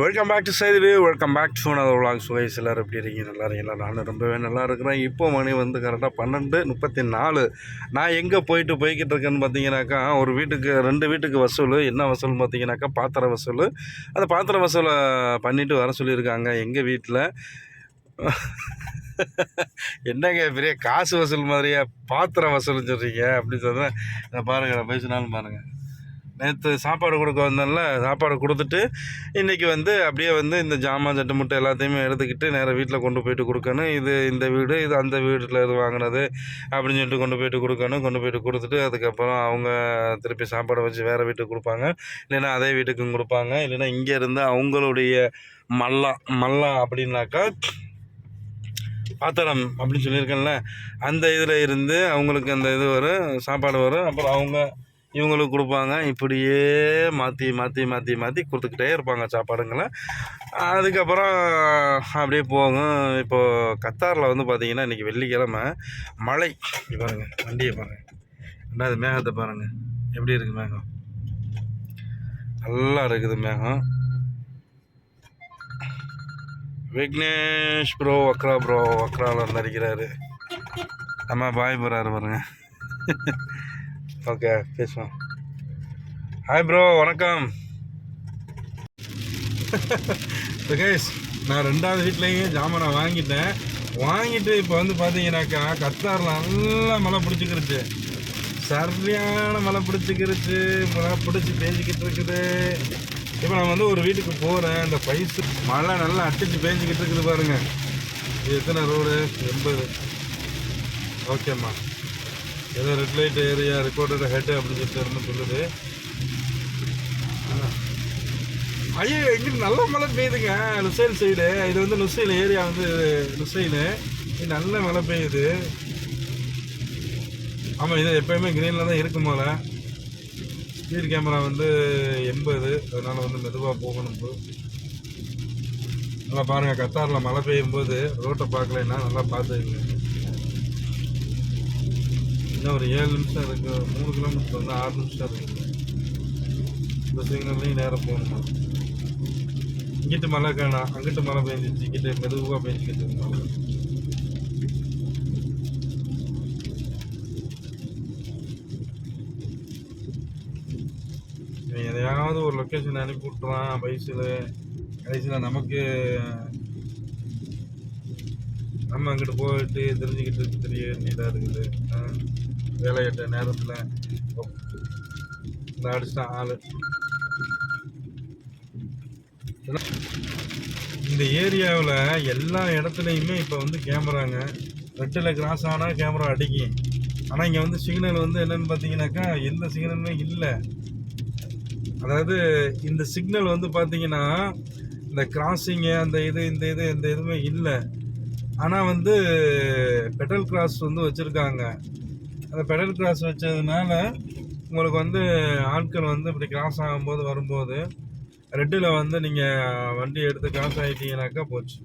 Welcome back to Syed welcome back to another vlog. சுகைஸ் எல்லோரும் எப்படி இருக்கீங்க? நல்லா இருக்கீங்களா? நானும் ரொம்பவே நல்லா இருக்கிறேன். இப்போ மணி வந்து கரெக்டாக பன்னெண்டு முப்பத்தி நாலு நான் எங்கே போயிட்டு போய்கிட்டு இருக்கேன்னு பார்த்தீங்கன்னாக்கா ஒரு வீட்டுக்கு ரெண்டு வீட்டுக்கு வசூல். என்ன வசூல்னு பார்த்தீங்கன்னாக்கா பாத்திர வசூல். அந்த பாத்திர வசூலை பண்ணிவிட்டு வர சொல்லியிருக்காங்க எங்கள் வீட்டில் என்னங்க பெரிய காசு வசூல் மாதிரியா? பாத்திர வசூல் சொல்கிறீங்க அப்படின்னு சொன்னேன் பாருங்கள் நான் பேசினாலும் பாருங்கள் நேற்று சாப்பாடு கொடுக்க வந்தேன்ல சாப்பாடு கொடுத்துட்டு இன்றைக்கி வந்து அப்படியே வந்து இந்த ஜாமான் சட்டு முட்டை எல்லாத்தையுமே எடுத்துக்கிட்டு நேராக வீட்டில் கொண்டு போயிட்டு கொடுக்கணும். இது இந்த வீடு இது அந்த வீட்டில் இது வாங்கினது அப்படின்னு சொல்லிட்டு கொண்டு போயிட்டு கொடுக்கணும். கொண்டு போயிட்டு கொடுத்துட்டு அதுக்கப்புறம் அவங்க திருப்பி சாப்பாடை வச்சு வேறு வீட்டுக்கு கொடுப்பாங்க. இல்லைன்னா அதே வீட்டுக்கும் கொடுப்பாங்க. இல்லைன்னா இங்கே இருந்து அவங்களுடைய மல்லா மல்லா அப்படின்னாக்கா பாத்திரம் அப்படின்னு சொல்லியிருக்கேன்ல அந்த இதில் இருந்து அவங்களுக்கு அந்த இது வரும் சாப்பாடு வரும். அப்புறம் அவங்க இவங்களுக்கு கொடுப்பாங்க. இப்படியே மாற்றி மாற்றி மாற்றி மாற்றி கொடுத்துக்கிட்டே இருப்பாங்க சாப்பாடுங்களை. அதுக்கப்புறம் அப்படியே போகும். இப்போது கத்தாரில் வந்து பார்த்திங்கன்னா இன்றைக்கி வெள்ளிக்கிழமை மழை. பாருங்கள் வண்டியை பாருங்கள் ரெண்டாவது மேகத்தை பாருங்கள் எப்படி இருக்குது மேகம்? நல்லா இருக்குது மேகம். விக்னேஷ் ப்ரோ அக்ரா ப்ரோ அக்ராவில் வந்து அடிக்கிறாரு. நம்ம பாய் போகிறாரு பாருங்கள் ஓகே பேசுவோம். ஹாய் ப்ரோ வணக்கம். சுகேஷ் நான் ரெண்டாவது வீட்லேயும் ஜாமான் நான் வாங்கிட்டேன். வாங்கிட்டு இப்போ வந்து பார்த்தீங்கன்னாக்கா கத்தாரில் நல்லா மழை பிடிச்சிக்கிருச்சு. சரியான மழை பிடிச்சிக்கிருச்சு. மழை பிடிச்சி பேஞ்சிக்கிட்டு இருக்குது. இப்போ நான் வந்து ஒரு வீட்டுக்கு போகிறேன் இந்த பைசு மழை நல்லா அடிச்சு பேஞ்சிக்கிட்டு இருக்குது பாருங்கள் இது எத்தனை ரோடு எண்பது. ஓகேம்மா. ஏதோ red light area recorded head அப்படின்னு சொல்லிட்டு இருந்து சொல்லுது. ஐயோ எங்கிட்ட நல்ல மழை பெய்யுதுங்க நுசைல் சைடு இது வந்து நுசைல் ஏரியா வந்து நுசைல் இது நல்ல மழை பெய்யுது. ஆமாம் இது எப்பயுமே க்ரீனில் தான் இருக்கும் போல. ஸ்பீட் கேமரா வந்து எண்பது. அதனால் வந்து மெதுவாக போகணும் இப்போ நல்லா பாருங்கள் கத்தாரில் மழை பெய்யும் போது ரோட்டை பார்க்கலைன்னா நல்லா பார்த்துக்கங்க இன்னும் ஒரு ஏழு நிமிஷம் இருக்குது மூணு கிலோமீட்டர் வந்து ஆறு நிமிஷம் இருக்குது இந்த சிக்னல்லையும் நேரம் போகணுமா? இங்கிட்டு மழை காணா அங்கிட்டு மழை பெஞ்சிச்சு. இங்கிட்டு மெதுவாக பெஞ்சிக்கிட்டு இருந்தாங்க எதையாவது ஒரு லொக்கேஷன் அனுப்பி விட்டுறான் பைஸில் கடைசியில் நமக்கு நம்ம அங்கிட்டு போயிட்டு தெரிஞ்சுக்கிட்டு தெரிய வேண்டியதாக இருக்குது. வேலையிட்ட நேரத்தில் இந்த அடிச்சிட்டான் ஆள். இந்த ஏரியாவில் எல்லா இடத்துலையுமே இப்போ வந்து கேமராங்க. ரெட்டில் கிராஸ் ஆனால் கேமரா அடிக்கும். ஆனால் இங்கே வந்து சிக்னல் வந்து என்னென்னு பார்த்தீங்கன்னாக்கா எந்த சிக்னலுமே இல்லை. அதாவது இந்த சிக்னல் வந்து பார்த்தீங்கன்னா இந்த கிராசிங்கு அந்த இது இந்த இது எந்த இதுவுமே இல்லை. ஆனால் வந்து பெடல் கிராஸ் வந்து வச்சுருக்காங்க. அந்த பெடல் கிராஸ் வச்சதுனால உங்களுக்கு வந்து ஆட்கள் வந்து இப்படி கிராஸ் ஆகும்போது வரும்போது ரெட்டில் வந்து நீங்கள் வண்டி எடுத்து கிராஸ் ஆகிட்டீங்கனாக்கா போச்சு.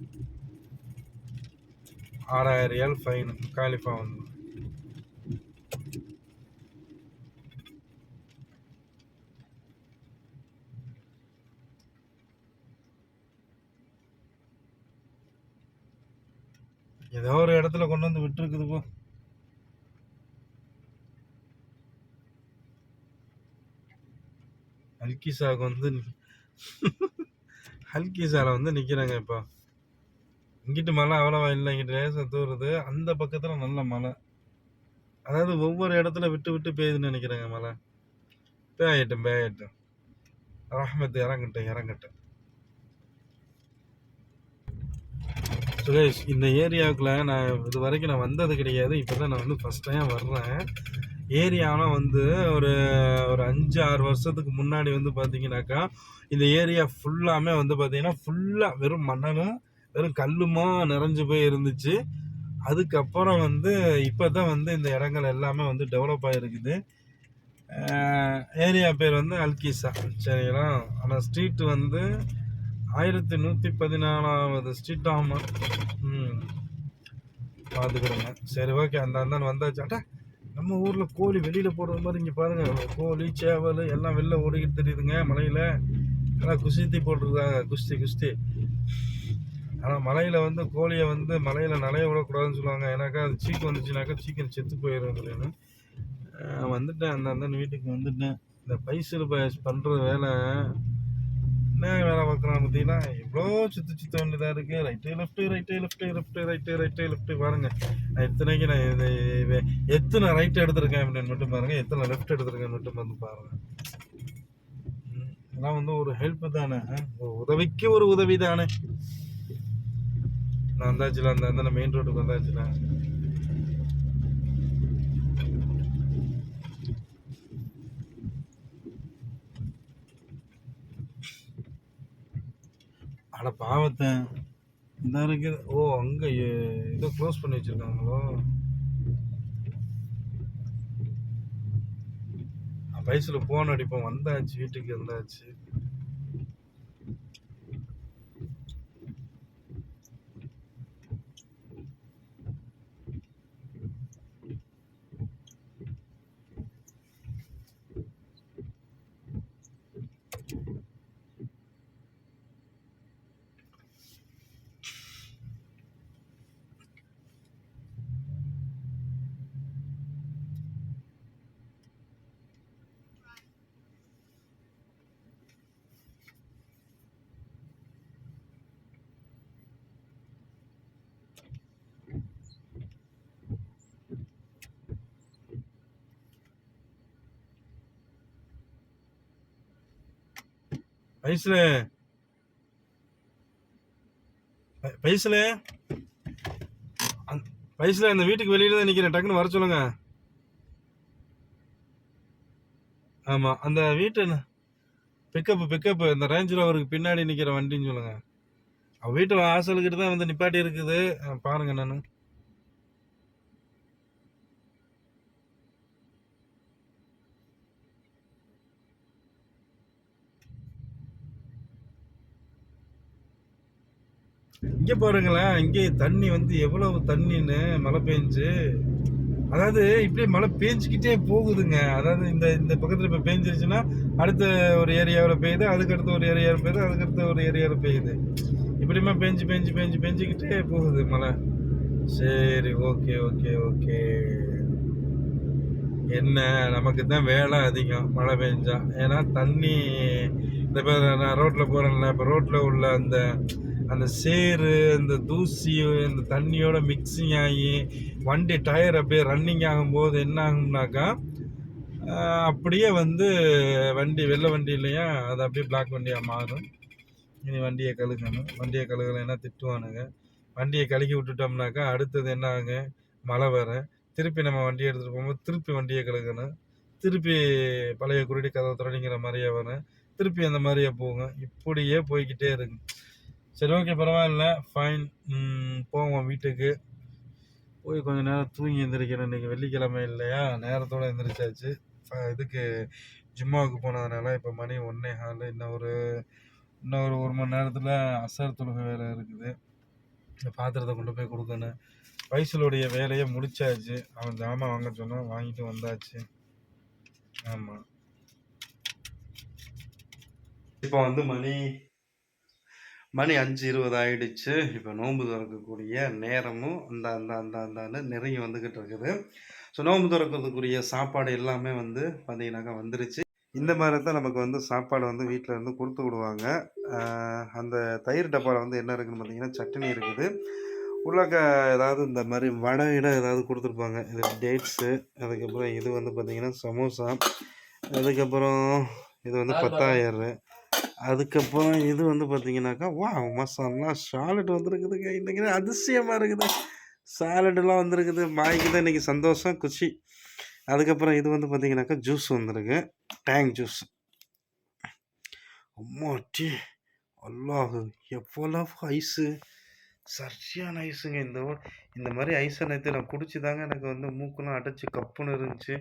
ஆறாயிரம் ரியால் ஃபைன் காலிஃபா வந்து ஏதோ ஒரு இடத்துல கொண்டு வந்து விட்டுருக்குது போ. ஹல்கிசாக்கு வந்து ஹல்கிசால வந்து நிற்கிறாங்க இப்போ. இங்கிட்டு மழை அவ்வளோவா இல்லை இங்கிட்டு லேசாக தூருது அந்த பக்கத்தில் நல்ல மழை. அதாவது ஒவ்வொரு இடத்துல விட்டு விட்டு பெய்யுதுன்னு நினைக்கிறேங்க மழை. பேயட்டும் பேயட்டும் ரஹமத்து இறங்கட்டும் இறங்கட்டும். சுரேஷ் இந்த ஏரியாவுக்குள்ள நான் இது வரைக்கும் நான் வந்தது கிடையாது. இப்போ தான் நான் வந்து ஃபஸ்ட் டைம் வர்றேன். ஏரியாலாம் வந்து ஒரு ஒரு அஞ்சு ஆறு வருஷத்துக்கு முன்னாடி வந்து பார்த்தீங்கன்னாக்கா இந்த ஏரியா ஃபுல்லாமே வந்து பார்த்தீங்கன்னா ஃபுல்லாக வெறும் மணலும் வெறும் கல்லுமா நிறைஞ்சு போய் இருந்துச்சு. அதுக்கப்புறம் வந்து இப்போ தான் வந்து இந்த இடங்கள் எல்லாமே வந்து டெவலப் ஆகிருக்குது ஏரியா பேர் வந்து அல்கிசா. சரிங்களா? ஆனால் ஸ்ட்ரீட் வந்து ஆயிரத்தி நூற்றி பதினாலாவது ஸ்ட்ரீட் ஆமாம் ம் பார்த்துக்கிடுங்க சரி ஓகே. அந்த அந்தாண்டு வந்தாச்சாட்டா நம்ம ஊரில் கோழி வெளியில் போடுற மாதிரி இங்கே பாருங்கள் கோழி சேவல் எல்லாம் வெளில ஓடிக்கிட்டு தெரியுதுங்க மலையில். ஆனால் குஸ்தி போட்டிருக்காங்க குஸ்தி குஸ்தி. ஆனால் மலையில் வந்து கோழியை வந்து மலையில் நனைய விடக்கூடாதுன்னு சொல்லுவாங்க. ஏன்னாக்கா அது சீக்கு வந்துச்சுனாக்கா சீக்கிரம் செத்து போயிடும் அப்படின்னு வந்துட்டேன். அந்த அந்த வீட்டுக்கு வந்துட்டேன். இந்த பைசல் பண்ணுற வேலை என்ன வேலை பார்க்குறான் பார்த்தீங்கன்னா எவ்வளோ சுற்றி சுற்ற வேண்டியதாக இருக்குது right left right left left right right left பாருங்க. நான் எத்தனைக்கு நான் இது எத்தனை ரைட் எடுத்திருக்கேன் அப்படின்னு மட்டும் பாருங்கள் எத்தனை லெஃப்ட் எடுத்திருக்கேன் மட்டும் வந்து பாருங்கள் இதெல்லாம் வந்து ஒரு ஹெல்ப் தானே. உதவிக்கு ஒரு உதவி தானே. நான் வந்தாச்சுல அந்த அந்த மெயின் ரோட்டுக்கு வந்தாச்சுல. அட பாவத்தை. இந்த இருக்கு. ஓ அங்கே எ- இதை க்ளோஸ் பண்ணி வச்சிருக்காங்களோ. வயசில் ஃபோன் அடிப்போம். வந்தாச்சு வீட்டுக்கு வந்தாச்சு. வயசுல வயசுல வயசுல இந்த வீட்டுக்கு வெளியில தான் நிற்கிறேன் டக்குன்னு வர சொல்லுங்க. ஆமாம் அந்த வீட்டு பிக்கப்பு பிக்கப்பு இந்த ரேஞ்ச் ரோவருக்கு பின்னாடி நிற்கிற வண்டின்னு சொல்லுங்கள் அவன் வீட்டு வாசல்கிட்ட தான் வந்து நிப்பாட்டி இருக்குது. பாருங்கள் நான். இங்கே பாருங்களேன் இங்கே தண்ணி வந்து எவ்வளவு தண்ணின்னு மழை பெஞ்சு அதாவது இப்படியே மழை பேஞ்சுக்கிட்டே போகுதுங்க. அதாவது இந்த இந்த பக்கத்தில் இப்போ பேஞ்சிருச்சுன்னா அடுத்த ஒரு ஏரியாவில் பெய்யுது அதுக்கு அடுத்த ஒரு ஏரியாவில் பெய்யுது அதுக்கு அடுத்த ஒரு ஏரியாவில் பெய்யுது. இப்படிமா பேஞ்சு பேஞ்சு பேஞ்சு பேஞ்சுக்கிட்டே போகுது மழை. சரி ஓகே ஓகே ஓகே. என்ன நமக்கு தான் வேலை அதிகம் மழை பெஞ்சா. ஏன்னா தண்ணி இந்த நான் ரோட்டில் போகிறேன்ல இப்போ ரோட்டில் உள்ள அந்த அந்த சேரு இந்த தூசி இந்த தண்ணியோட மிக்சிங் ஆகி வண்டி டயர் அப்படியே ரன்னிங் ஆகும்போது என்ன ஆகும்னாக்கா அப்படியே வந்து வண்டி வெள்ளை வண்டி இல்லையா அது அப்படியே பிளாக் வண்டியாக மாறும். இனி வண்டியை கழுகணும். வண்டியை கழுகலைன்னா திட்டுவானுங்க. வண்டியை கழுகி விட்டுட்டோம்னாக்கா அடுத்தது என்ன ஆகுங்க? மழை வர. திருப்பி நம்ம வண்டியை எடுத்துகிட்டு போகும்போது திருப்பி வண்டியை கழுகணும். திருப்பி பழைய குருடி கதவை தொடங்கிற மாதிரியே வரும். திருப்பி அந்த மாதிரியே போகும். இப்படியே போய்கிட்டே இருக்கு. சரி ஓகே பரவாயில்ல. ஃபைன் போவோம் வீட்டுக்கு. போய் கொஞ்ச நேரம் தூங்கி எந்திரிக்கிறேன். இன்றைக்கி வெள்ளிக்கிழமை இல்லையா? நேரத்தோடு எந்திரிச்சாச்சு. ஃப- இதுக்கு ஜிம்மாவுக்கு போனதுனால இப்போ மணி ஒன்றே ஹால் இன்னும் ஒரு இன்னும் ஒரு ஒரு மணி நேரத்தில் அசர் தொழுகை வேலை இருக்குது. இந்த பாத்திரத்தை கொண்டு போய் கொடுக்கணும். வயசுலுடைய வேலையை முடிச்சாச்சு. அவன் ஜாமான் வாங்க சொன்னான் வாங்கிட்டு வந்தாச்சு. ஆமாம் இப்போ வந்து மணி மணி அஞ்சு இருபது ஆயிடுச்சு. இப்போ நோன்பு திறக்கக்கூடிய நேரமும் அந்த அந்த அந்த அந்த நெருங்கி வந்துக்கிட்டு இருக்குது. ஸோ நோன்பு திறக்கிறதுக்குரிய சாப்பாடு எல்லாமே வந்து பார்த்தீங்கன்னாக்கா வந்துருச்சு. இந்த மாதிரி தான் நமக்கு வந்து சாப்பாடு வந்து வீட்டில் இருந்து கொடுத்து விடுவாங்க. அந்த தயிர் டப்பாவில் வந்து என்ன இருக்குன்னு பார்த்தீங்கன்னா சட்னி இருக்குது. உள்ளக்க ஏதாவது இந்த மாதிரி வடை இட ஏதாவது கொடுத்துருப்பாங்க. இது டேட்ஸு அதுக்கப்புறம் இது வந்து பார்த்தீங்கன்னா சமோசா அதுக்கப்புறம் இது வந்து பத்தாயிரம். அதுக்கப்புறம் இது வந்து பார்த்தீங்கன்னாக்கா வா மசாலா சாலட் வந்திருக்குதுங்க. இன்றைக்கி அதிசயமாக இருக்குது. சாலடெல்லாம் வந்திருக்குது. மாய்க்கு தான் இன்றைக்கி சந்தோஷம் குஷி. அதுக்கப்புறம் இது வந்து பார்த்தீங்கன்னாக்கா ஜூஸ் வந்துருக்கு. Tang juice. அம்மா டீ. அல்லாஹு எவ்வளவு ஐஸு. சரியான ஐஸுங்க. இந்த இந்த மாதிரி ஐஸை நேற்று நான் குடிச்சு தாங்க எனக்கு வந்து மூக்கெல்லாம் அடைச்சி கப்புன்னு இருந்துச்சு.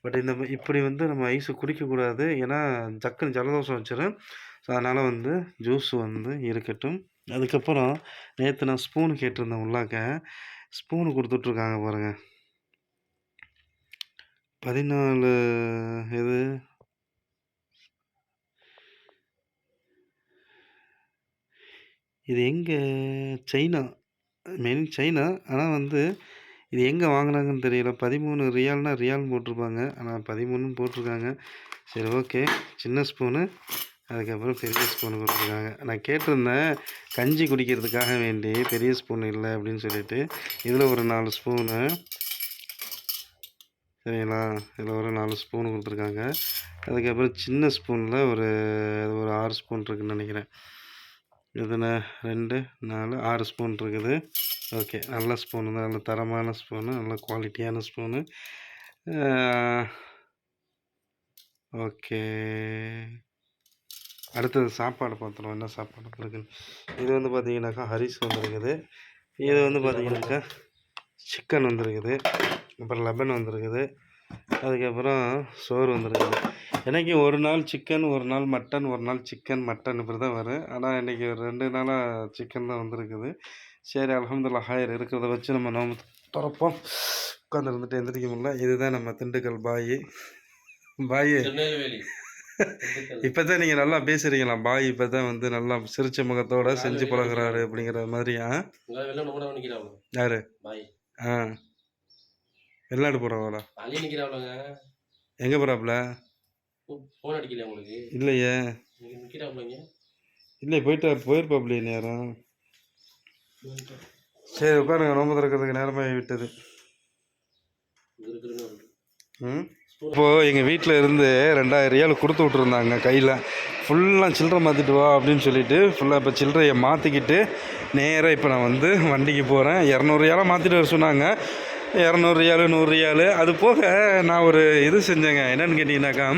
பட் இந்த இப்படி வந்து நம்ம ஐஸு குடிக்கக்கூடாது. ஏன்னா ஜக்குன்னு ஜலதோஷம் வச்சிடும் ஸோ அதனால் வந்து ஜூஸ் வந்து இருக்கட்டும். அதுக்கப்புறம் நேற்று நான் ஸ்பூன் கேட்டிருந்தேன் உள்ளாக்க ஸ்பூனு கொடுத்துட்ருக்காங்க பாருங்கள் பதினாலு இது இது எங்கே? சைனா. Main China. ஆனால் வந்து இது எங்கே வாங்கினாங்கன்னு தெரியல. பதிமூணு ரியால்னால் ரியால் போட்டிருப்பாங்க. ஆனால் பதிமூணுன்னு போட்டிருக்காங்க. சரி ஓகே சின்ன ஸ்பூனு அதுக்கப்புறம் பெரிய ஸ்பூனு கொடுத்துருக்காங்க. நான் கேட்டிருந்தேன் கஞ்சி குடிக்கிறதுக்காக வேண்டி பெரிய ஸ்பூன் இல்லை அப்படின்னு சொல்லிட்டு. இதில் ஒரு நாலு ஸ்பூனு சரிங்களா? இதில் ஒரு நாலு ஸ்பூன் கொடுத்துருக்காங்க. அதுக்கப்புறம் சின்ன ஸ்பூனில் ஒரு அது ஒரு ஆறு ஸ்பூன் இருக்குதுன்னு நினைக்கிறேன். இதில் ரெண்டு நாலு ஆறு ஸ்பூன் இருக்குது. ஓகே நல்ல ஸ்பூனு தான் நல்ல தரமான ஸ்பூனு நல்ல குவாலிட்டியான ஸ்பூனு ஓகே அடுத்தது சாப்பாடு பார்த்துருவோம் என்ன சாப்பாடு இருக்குன்னு இது வந்து பார்த்தீங்கன்னாக்கா ஹரிஸ் வந்துருக்குது. இது வந்து பார்த்தீங்கன்னாக்கா சிக்கன் வந்திருக்குது. அப்புறம் லெபன் வந்திருக்குது. அதுக்கப்புறம் சோறு வந்துருக்குது. இன்றைக்கி ஒரு நாள் சிக்கன் ஒரு நாள் மட்டன் ஒரு நாள் சிக்கன் மட்டன் இப்படி தான் வரும். ஆனால் இன்றைக்கி ஒரு ரெண்டு நாளாக சிக்கன் தான் வந்திருக்குது. சரி அலமதுல்லா ஹாயர். இருக்கிறத வச்சு நம்ம நோம்பு திறப்போம். உட்காந்துருந்துட்டு எந்திரிக்க முடியல. இதுதான் நம்ம திண்டுக்கல் பாய். பாய். இப்போ தான் நீங்கள் நல்லா பேசுகிறீங்களா பாய் இப்போ தான் வந்து நல்லா சிரிச்ச முகத்தோட செஞ்சு பழகுறாரு அப்படிங்கிற மாதிரியா? யாரு? ஆ. வெளிநாடு நிக்கிறாங்க எங்கே போகிறாப்புல இல்லையே. இல்லை போயிட்டு போயிருப்பாப்லையே நேரம் சரி உட்காருங்க. நோம்பு திறக்கிறதுக்கு நேரமாகி விட்டது ம்? இப்போது எங்கள் வீட்டில் இருந்து ரெண்டாயிரம் ரியால் கொடுத்து விட்ருந்தாங்க கையில். ஃபுல்லாக சில்லறை மாற்றிட்டு வா அப்படின்னு சொல்லிட்டு ஃபுல்லாக இப்போ சில்லறையை மாற்றிக்கிட்டு நேராக இப்போ நான் வந்து வண்டிக்கு போகிறேன் இரநூறு ரியாலாக மாற்றிட்டு வர சொன்னாங்க. இரநூறு ரியாலு நூறு ரியாலு. அது போக நான் ஒரு இது செஞ்சேங்க. என்னென்னு கேட்டிங்கனாக்கா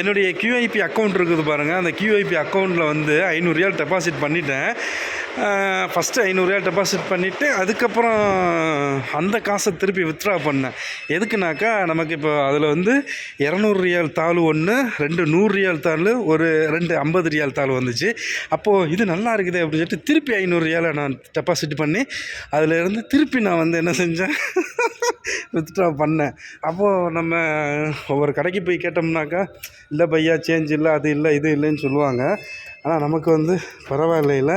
என்னுடைய கியூஐபி அக்கௌண்ட் இருக்குது பாருங்கள் அந்த கியூஐபி அக்கௌண்ட்டில் வந்து ஐநூறு ரியால் டெபாசிட் பண்ணிட்டேன். ஃபஸ்ட்டு ஐநூறுரூவா டெபாசிட் பண்ணிவிட்டு அதுக்கப்புறம் அந்த காசை திருப்பி வித்ட்ரா பண்ணேன். எதுக்குனாக்கா நமக்கு இப்போ அதில் வந்து இரநூறு ரியால் தாள் ஒன்று ரெண்டு நூறு ரியால் தாள் ஒரு ரெண்டு ஐம்பது ரியால் தாள் வந்துச்சு. அப்போது இது நல்லா இருக்குது அப்படின்னு சொல்லிட்டு திருப்பி ஐநூறு ரியாலை நான் டெபாசிட் பண்ணி அதிலேருந்து திருப்பி நான் வந்து என்ன செஞ்சேன்? வித்ட்ரா பண்ணேன். அப்போது நம்ம ஒவ்வொரு கடைக்கு போய் கேட்டோம்னாக்கா இல்லை பையா சேஞ்ச் இல்லை அது இல்லை இது இல்லைன்னு சொல்லுவாங்க. ஆனால் நமக்கு வந்து பரவாயில்ல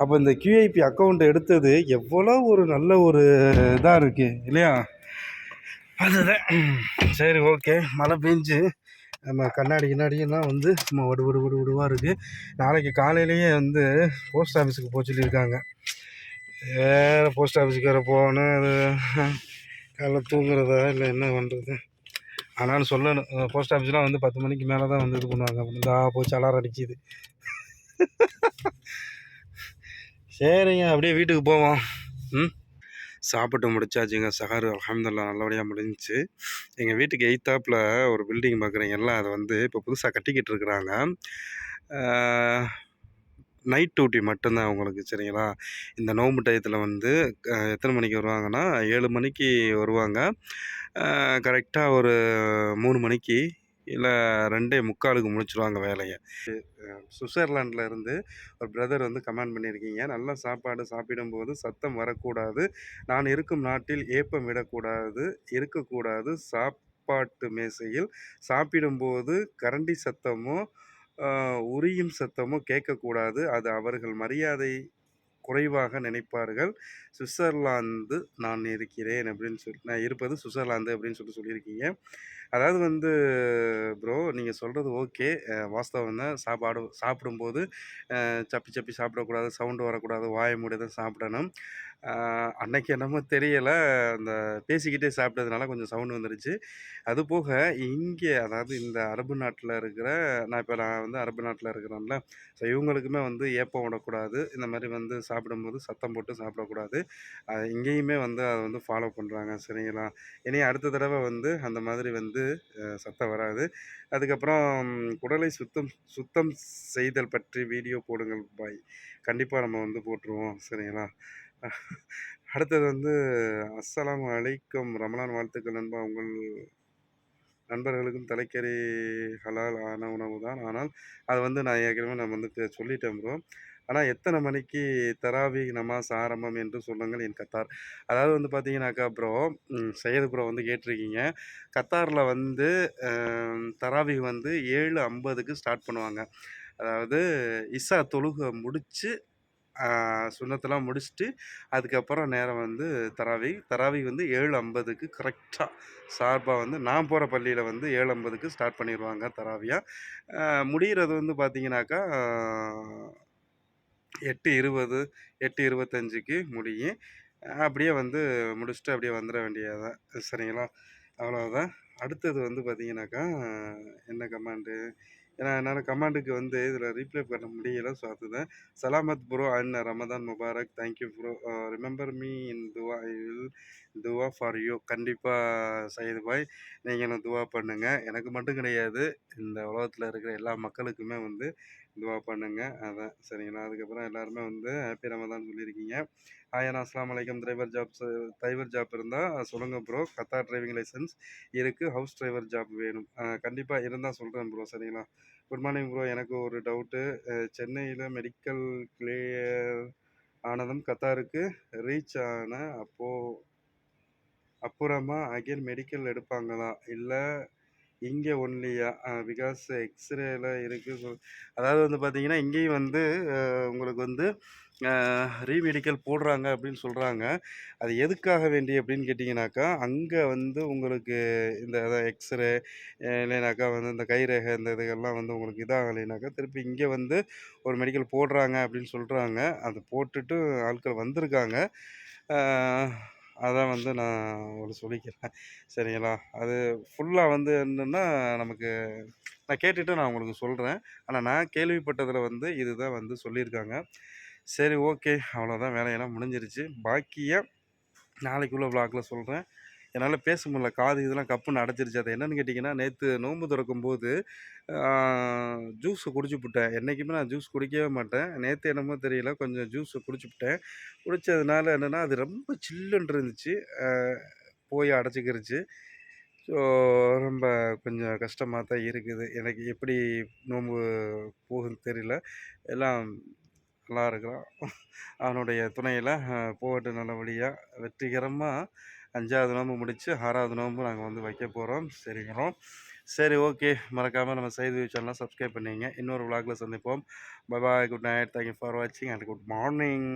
அப்போ இந்த கியூஐபி அக்கௌண்ட் எடுத்தது எவ்வளோ ஒரு நல்ல ஒரு இதாக இருக்குது இல்லையா? அதுதான் சரி ஓகே மழை பெஞ்சு நம்ம கண்ணாடி கிண்ணாடியெல்லாம் வந்து சும்மா வடு வடு வடு வடுவாக இருக்குது நாளைக்கு காலையிலேயே வந்து போஸ்ட் ஆஃபீஸுக்கு போக சொல்லியிருக்காங்க. வேறு போஸ்ட் ஆஃபீஸுக்கு வேறு போகணும். அது காலைல தூங்குறதா இல்லை என்ன பண்ணுறது ஆனாலும் சொல்லணும். போஸ்ட் ஆஃபீஸ்லாம் வந்து பத்து மணிக்கு மேலே தான் வந்து இது பண்ணுவாங்க. இந்த போச்சு அலாரம் அடிக்குது. சரிங்க அப்படியே வீட்டுக்கு போவோம். ம்? சாப்பிட்டு முடிச்சாச்சுங்க. சஹர் அலமதுல்லா நல்லபடியாக முடிஞ்சிச்சு. எங்கள் வீட்டுக்கு எய்த்தாப்பில் ஒரு பில்டிங் பார்க்குறீங்கல்ல அதை வந்து இப்போ புதுசாக கட்டிக்கிட்டு இருக்கிறாங்க. நைட் டியூட்டி மட்டும்தான் அவங்களுக்கு சரிங்களா? இந்த நோம்பு டயத்தில் வந்து எத்தனை மணிக்கு வருவாங்கன்னா ஏழு மணிக்கு வருவாங்க. கரெக்டாக ஒரு மூணு மணிக்கு இல்லை ரெண்டே முக்காலுக்கு முடிச்சிருவாங்க வேலையை. சுவிட்சர்லாண்டில் இருந்து ஒரு பிரதர் வந்து கமெண்ட் பண்ணியிருக்கீங்க. நல்ல சாப்பாடு சாப்பிடும்போது சத்தம் வரக்கூடாது. நான் இருக்கும் நாட்டில் ஏப்பம் விடக்கூடாது இருக்கக்கூடாது. சாப்பாட்டு மேசையில் சாப்பிடும்போது கரண்டி சத்தமோ உரியும் சத்தமோ கேட்கக்கூடாது. அது அவர்கள் மரியாதை குறைவாக நினைப்பார்கள். சுவிட்சர்லாந்து நான் இருக்கிறேன் அப்படின்னு சொல்லி நான் இருப்பது சுவிட்சர்லாந்து அப்படின்னு சொல்லி சொல்லியிருக்கீங்க. அதாவது வந்து ப்ரோ நீங்கள் சொல்கிறது ஓகே வாஸ்தவம் தான். சாப்பாடு சாப்பிடும்போது சப்பி சப்பி சாப்பிடக்கூடாது சவுண்டு வரக்கூடாது வாய மூடி தான் சாப்பிடணும். அன்னைக்கு என்னமோ தெரியலை. அந்த பேசிக்கிட்டே சாப்பிட்டதுனால கொஞ்சம் சவுண்டு வந்துருச்சு. அது போக இங்கே அதாவது இந்த அரபு நாட்டில் இருக்கிற நான் இப்போ நான் வந்து அரபு நாட்டில் இருக்கிறேன்ல. ஸோ இவங்களுக்குமே வந்து ஏப்பம் விடக்கூடாது. இந்த மாதிரி வந்து சாப்பிடும்போது சத்தம் போட்டு சாப்பிடக்கூடாது. இங்கேயுமே வந்து அதை வந்து ஃபாலோ பண்ணுறாங்க சரிங்களா? இனி அடுத்த தடவை வந்து அந்த மாதிரி வந்து வந்து சத்தம் வராது. அதுக்கப்புறம் குடலை சுத்தம் சுத்தம் செய்தல் பற்றி வீடியோ போடுங்கள் பாய். கண்டிப்பாக நம்ம வந்து போட்டுருவோம் சரிங்களா? அடுத்தது வந்து அஸ்ஸலாம் அலைக்கும். ரமலான் வாழ்த்துக்கள் நண்பா. உங்கள் நண்பர்களுக்கும் தலைக்கறி ஹலால் ஆன உணவு தான். ஆனால் அது வந்து நான் ஏற்கனவே நான் வந்து சொல்லிட்டேன் ப்ரோ. ஆனால் எத்தனை மணிக்கு தராவி நமாஸ் ஆரம்பம் என்று சொல்லுங்கள் என் கத்தார். அதாவது வந்து பார்த்தீங்கன்னாக்கா ப்ரோ சையது ப்ரோ வந்து கேட்டிருக்கீங்க. கத்தாரில் வந்து தராவி வந்து ஏழு ஐம்பதுக்கு ஸ்டார்ட் பண்ணுவாங்க. அதாவது இசா தொழுகை முடித்து சுண்ணத்தெல்லாம் முடிச்சுட்டு அதுக்கப்புறம் நேரம் வந்து தராவி தராவி வந்து ஏழு ஐம்பதுக்கு கரெக்டாக சார்பாக வந்து நான் போகிற பள்ளியில் வந்து ஏழு ஐம்பதுக்கு ஸ்டார்ட் பண்ணிடுவாங்க தராவியாக முடிகிறது வந்து பார்த்தீங்கன்னாக்கா எட்டு இருபது எட்டு இருபத்தஞ்சிக்கு முடியும் அப்படியே வந்து முடிச்சுட்டு அப்படியே வந்துட வேண்டியதுதான். சரிங்களா? அவ்வளோதான் அடுத்தது வந்து பார்த்தீங்கன்னாக்கா என்ன கமாண்டு ஏன்னா என்னால் கமாண்டுக்கு வந்து இதில் ரீப்ளை பண்ண முடியல ஸோ அதுதான். சலாமத் bro and Ramadan Mubarak. Thank you bro remember me in துவா ஐ வில் துவா ஃபார் யூ கண்டிப்பாக சையது பாய் நீங்களும் துவா பண்ணுங்கள் எனக்கு மட்டும் கிடையாது இந்த உலகத்தில் இருக்கிற எல்லா மக்களுக்குமே வந்து துவா பண்ணுங்க. அதான் சரிங்களா? அதுக்கப்புறம் எல்லாருமே வந்து ஹாப்பி ரமதான் சொல்லியிருக்கீங்க. ஆயனா அஸ்லாம் வலைக்கம் டிரைவர் ஜாப்ஸ் டிரைவர் ஜாப் இருந்தால் சொல்லுங்கள் ப்ரோ கத்தா டிரைவிங் லைசன்ஸ் இருக்குது ஹவுஸ் டிரைவர் ஜாப் வேணும். கண்டிப்பாக இருந்தால் சொல்கிறேன் ப்ரோ சரிங்களா? குட் மார்னிங் ப்ரோ எனக்கு ஒரு டவுட்டு சென்னையில் மெடிக்கல் கிளியர் ஆனதும் கத்தாருக்கு ரீச் ஆன அப்போது அப்புறமா அகைன் மெடிக்கல் எடுப்பாங்களா? இல்லை இங்கே ஒன்லியா? பிகாஸ் எக்ஸ்ரேல இருக்குது சொல் அதாவது வந்து பார்த்தீங்கன்னா இங்கேயும் வந்து உங்களுக்கு வந்து ரீமெடிக்கல் போடுறாங்க அப்படின்னு சொல்கிறாங்க அது எதுக்காக வேண்டி அப்படின்னு கேட்டிங்கனாக்கா அங்கே வந்து உங்களுக்கு இந்த எக்ஸ்ரே இல்லைனாக்கா வந்து இந்த கைரேகை இந்த இதுகள்லாம் வந்து உங்களுக்கு இதாகலைனாக்கா திருப்பி இங்கே வந்து ஒரு மெடிக்கல் போடுறாங்க அப்படின்னு சொல்கிறாங்க அது போட்டுட்டு ஆட்கள் வந்திருக்காங்க. அதை அதான் வந்து நான் உங்களுக்கு சொல்லிக்கிறேன். சரிங்களா? அது ஃபுல்லாக வந்து என்னென்னா நமக்கு நான் கேட்டுட்டு நான் உங்களுக்கு சொல்கிறேன் ஆனால் நான் கேள்விப்பட்டதில் வந்து இதுதான் வந்து சொல்லியிருக்காங்க. சரி ஓகே. அவ்வளோதான் வேலையெல்லாம் முடிஞ்சிருச்சு. பாக்கியை நாளைக்குள்ளே vlogல சொல்கிறேன் என்னால் பேச முடியல. காது இதெல்லாம் கப்புன்னு அடைச்சிருச்சு அது என்னென்னு கேட்டிங்கன்னா நேற்று நோன்பு திறக்கும்போது ஜூஸை குடிச்சுப்புட்டேன் என்றைக்குமே நான் ஜூஸ் குடிக்கவே மாட்டேன். நேற்று என்னமோ தெரியல கொஞ்சம் ஜூஸை குடிச்சுப்புட்டேன் குடித்ததுனால என்னென்னா அது ரொம்ப சில்லுன்னு இருந்துச்சு. போய் அடைச்சிக்கிருச்சு ஸோ ரொம்ப கொஞ்சம் கஷ்டமாக தான் இருக்குது. எனக்கு எப்படி நோம்பு போகுதுன்னு தெரியல. எல்லாம் நல்லா இருக்கிறான் அவனுடைய துணையில் போகட்டும் நல்லபடியாக வெற்றிகரமாக அஞ்சாவது நோம்பு முடித்து ஆறாவது நோம்பு நாங்கள் வந்து வைக்க போகிறோம் சரிங்கிறோம் சரி ஓகே. மறக்காமல் நம்ம செய்தி சேனலை சப்ஸ்கிரைப் பண்ணிங்க. இன்னொரு விளாகில் சந்திப்போம். Bye good night thank you for வாட்சிங் அண்ட் குட் மார்னிங்